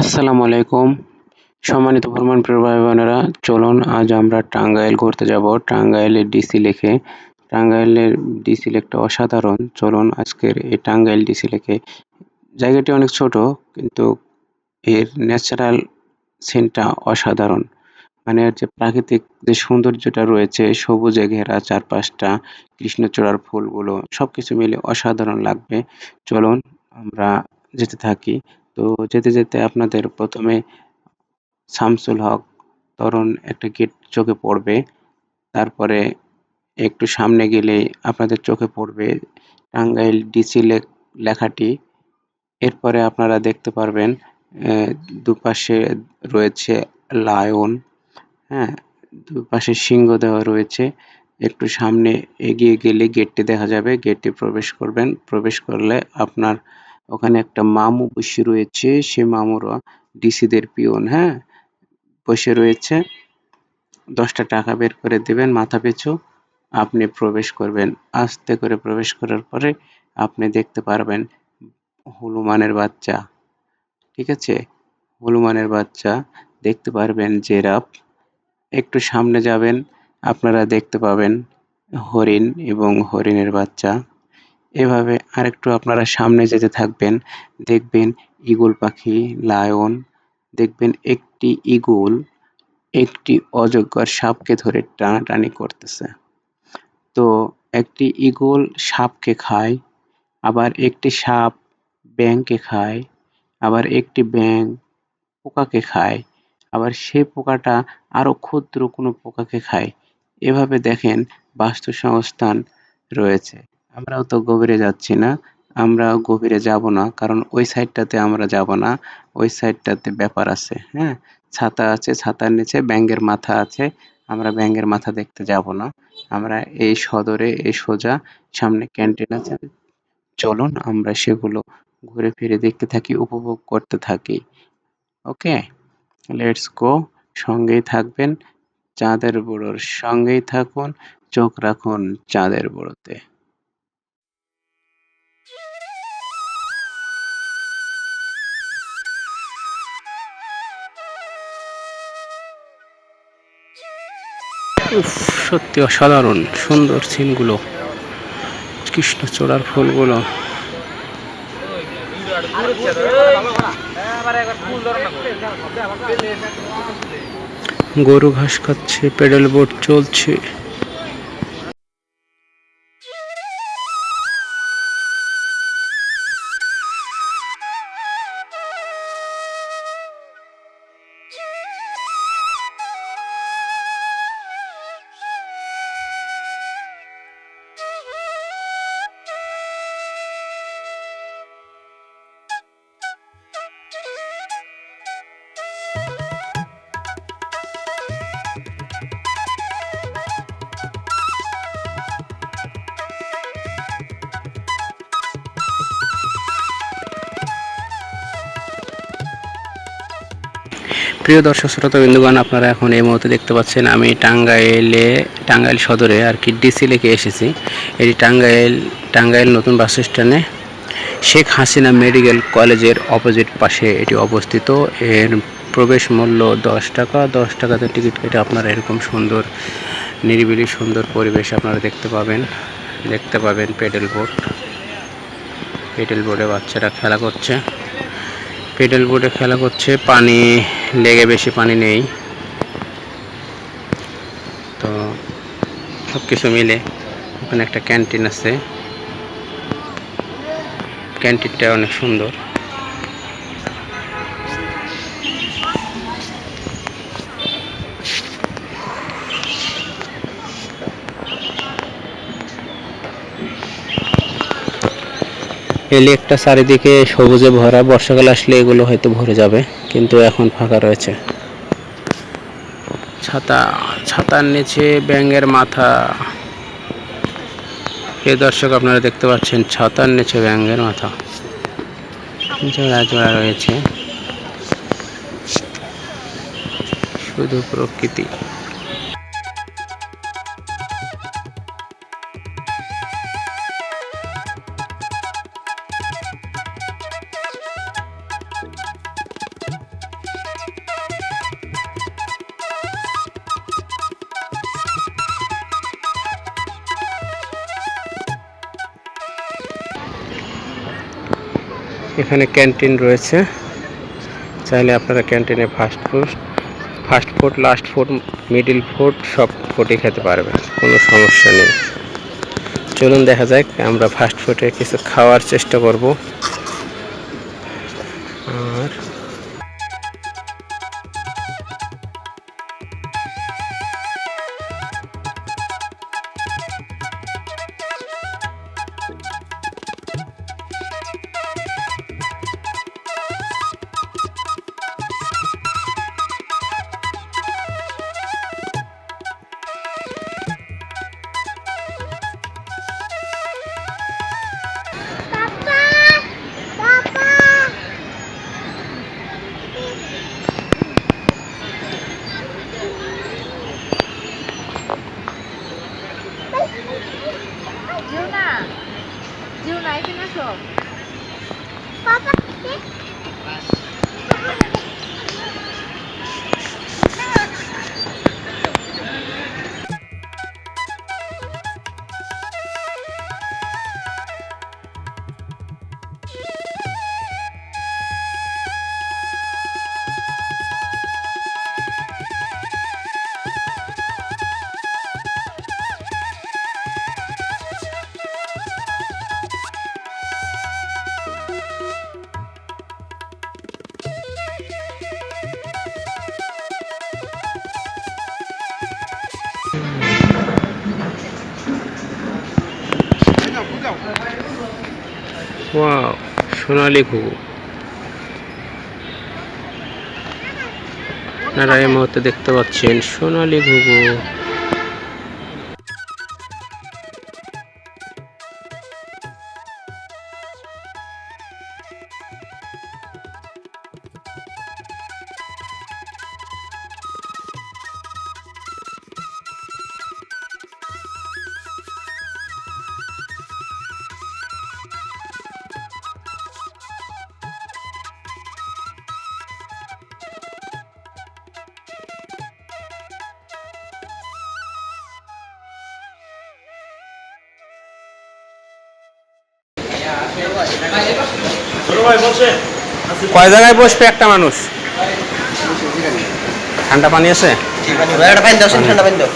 আসসালামু আলাইকুম সম্মানিত ভ্রমণ প্রিয় বোনেরা চলুন আজ আমরা টাঙ্গাইল ঘুরতে যাব। টাঙ্গাইলের ডিসি লেকে। টাঙ্গাইলের ডিসি লেকটা অসাধারণ। চলুন আজকের এই টাঙ্গাইল ডিসি লেকে। জায়গাটি অনেক ছোট, কিন্তু এর ন্যাচারাল সিনটা অসাধারণ। মানে যে প্রাকৃতিক যে সৌন্দর্যটা রয়েছে, সবুজে ঘেরা চারপাশটা, কৃষ্ণচূড়ার ফুলগুলো, সবকিছু মিলে অসাধারণ লাগবে। চলুন আমরা যেতে থাকি। তো যেতে যেতে আপনাদের প্রথমে শামসুল হক তরুণ একটা গেট চোখে পড়বে। তারপরে একটু সামনে গেলে আপনাদের চোখে পড়বে টাঙ্গাইল ডিসি লেখাটি। এরপরে আপনারা দেখতে পারবেন দুপাশে রয়েছে লায়ন হ্যাঁ দুপাশে সিংহ দেওয়া রয়েছে। একটু সামনে এগিয়ে গেলে গেটটি দেখা যাবে, গেটটি প্রবেশ করবেন। প্রবেশ করলে আপনার ওখানে একটা মামু বসে রয়েছে, সে মামুরা ডিসিদের পিয়ন হ্যাঁ? বসে রয়েছে। দশটা টাকা বের করে দেবেন মাথা পিছু, আপনি প্রবেশ করবেন। আস্তে করে প্রবেশ করার পরে আপনি দেখতে পারবেন হনুমানের বাচ্চা, ঠিক আছে? হনুমানের বাচ্চা, দেখতে পারবেন জেরাফ, একটু সামনে যাবেন, আপনারা দেখতে পাবেন হরিণ এবং হরিণের বাচ্চা। এভাবে আরেকটু আপনারা সামনে যেতে থাকবেন। দেখবেন ঈগল পাখি, লায়ন, দেখবেন একটি ঈগল একটি অজগর সাপকে ধরে টানাটানি করতেছে। তো একটি ঈগল সাপকে খায়, আবার একটি সাপ ব্যাঙকে খায়, আবার একটি ব্যাঙ পোকাকে খায়, আবার সেই পোকাটা আরও ক্ষুদ্র কোনো পোকাকে খায়। এভাবে দেখেন বাস্তু সংস্থান রয়েছে। আমরাও তো গভীরে যাচ্ছি না আমরা গভীরে যাব না, কারণ ওই সাইডটাতে আমরা যাব না, ওই সাইডটাতে ব্যাপার আছে হ্যাঁ? ছাতা আছে, ছাতার নিচে ব্যাঙ্গের মাথা আছে, আমরা ব্যাঙ্গের মাথা দেখতে যাব না। আমরা এই সদরে, এই সোজা, সামনে ক্যান্টিন আছে। চলুন আমরা সেগুলো ঘুরে ফিরে দেখতে থাকি, উপভোগ করতে থাকি। ওকে? লেটস গো সঙ্গেই থাকবেন চাঁদের বুড়োর, সঙ্গেই থাকুন, চোখ রাখুন চাঁদের বুড়োতে। সত্যি অসাধারণ সুন্দর সিনগুলো। কৃষ্ণচূড়ার ফুলগুলো। গরু ঘাস খাচ্ছে পেডেল বোর্ড চলছে। প্রিয় দর্শক, শ্রোতা বিন্দুগণ, আপনারা এখন এই মুহূর্তে দেখতে পাচ্ছেন আমি টাঙ্গাইলে, টাঙ্গাইল সদরে আর কি ডিসি লেকে এসেছি। এটি টাঙ্গাইল টাঙ্গাইল নতুন বাস স্ট্যান্ডে শেখ হাসিনা মেডিকেল কলেজের অপোজিট পাশে এটি অবস্থিত। এর প্রবেশ মূল্য দশ টাকা। দশ টাকাতে টিকিট কেটে আপনারা এরকম সুন্দর, নিরিবিলি, সুন্দর পরিবেশ আপনারা দেখতে পাবেন। দেখতে পাবেন পেডেল বোর্ড পেডেল বোর্ডে বাচ্চারা খেলা করছে। পেডেল বোর্ডে খেলা করছে। পানি লেগে বেশি পানি নেই। তো সব কিছু মিলে ওখানে একটা ক্যান্টিন আছে। ক্যান্টিনটা অনেক সুন্দর। এই লেকটা চারিদিকে সবুজে ভরা। বর্ষাকাল আসলে এগুলো হয়তো ভরে যাবে, কিন্তু এখন ফাঁকা রয়েছে। ছাতা, ছাতার নিচে ব্যাঙের মাথা। এই দর্শক, আপনারা দেখতে পাচ্ছেন ছাতার নিচে ব্যাঙের মাথা। জোড়া জোড়া রয়েছে। শুধু প্রকৃতি। এখানে ক্যান্টিন রয়েছে। চাইলে আপনারা ক্যান্টিনে fast food fast food last food middle food সব ফুডই খেতে পারবেন, কোনো সমস্যা নেই। চলুন দেখা যাক, আমরা ফাস্ট ফুডে কিছু খাওয়ার চেষ্টা করব। জিউনা জিউনা এখানে আসো ওয়াও সোনালি ঘুঘু। আপনারা এই মুহূর্তে দেখতে পাচ্ছেন সোনালি ঘুঘু। কয় জায়গায় বসবে একটা মানুষ? ঠান্ডা পানি আছে? একটা পানি দাও ঠান্ডা পানি দাও।